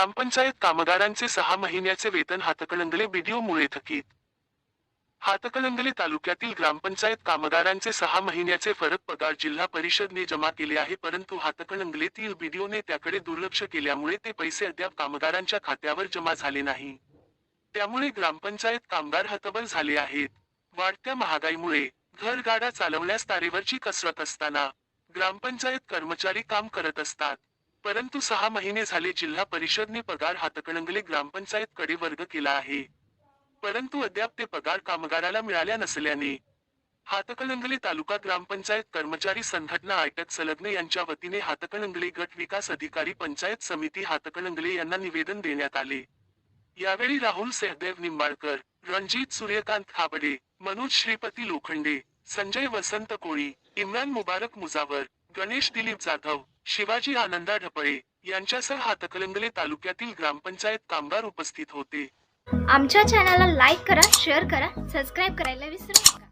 ग्रामपंचायत कामगारांचे सहा महिन्याचे वेतन हातकणंगले बीडीओमुळे थकीत. हातकणंगले तालुक्यातील ग्रामपंचायत कामगारांचे सहा महिन्याचे फरक पगार जिल्हा परिषदने जमा केले आहे परंतु हातकणंगलेतील बीडीओने त्याकडे दुर्लक्ष केल्यामुळे ते पैसे अद्याप कामगारांच्या खात्यावर जमा झाले नाही. त्यामुळे ग्रामपंचायत कामगार हतबल झाले आहेत. वाढत्या महागाईमुळे घरगाडा चालवण्यास तारेवरची कसरत असताना ग्रामपंचायत कर्मचारी काम करत असतात. परंतु सहा महिने झाले जिल्हा परिषदने पगार हातकणंगले ग्रामपंचायत कडे वर्ग केला आहे. परंतु अद्याप ते पगार कामगाराला मिळाल्या नसल्याने. हातकणंगले तालुका ग्रामपंचायत कर्मचारी संघटना आयटक संलग्न यांच्या वतीने हातकणंगले गट विकास अधिकारी पंचायत समिती हातकणंगले यांना निवेदन देण्यात आले. यावेळी राहुल सहदेव निंबाळकर रणजित सूर्यकांत खाबडे मनोज श्रीपती लोखंडे संजय वसंत कोळी इम्रान मुबारक मुजावर गणेश दिलीप जाधव शिवाजी आनंदा ढपळे यांच्यासह हातकलंगले तालुक्यातील ग्रामपंचायत कामगार उपस्थित होते. आमच्या चॅनलला लाईक करा शेअर करा सबस्क्राईब करायला विसरू नका.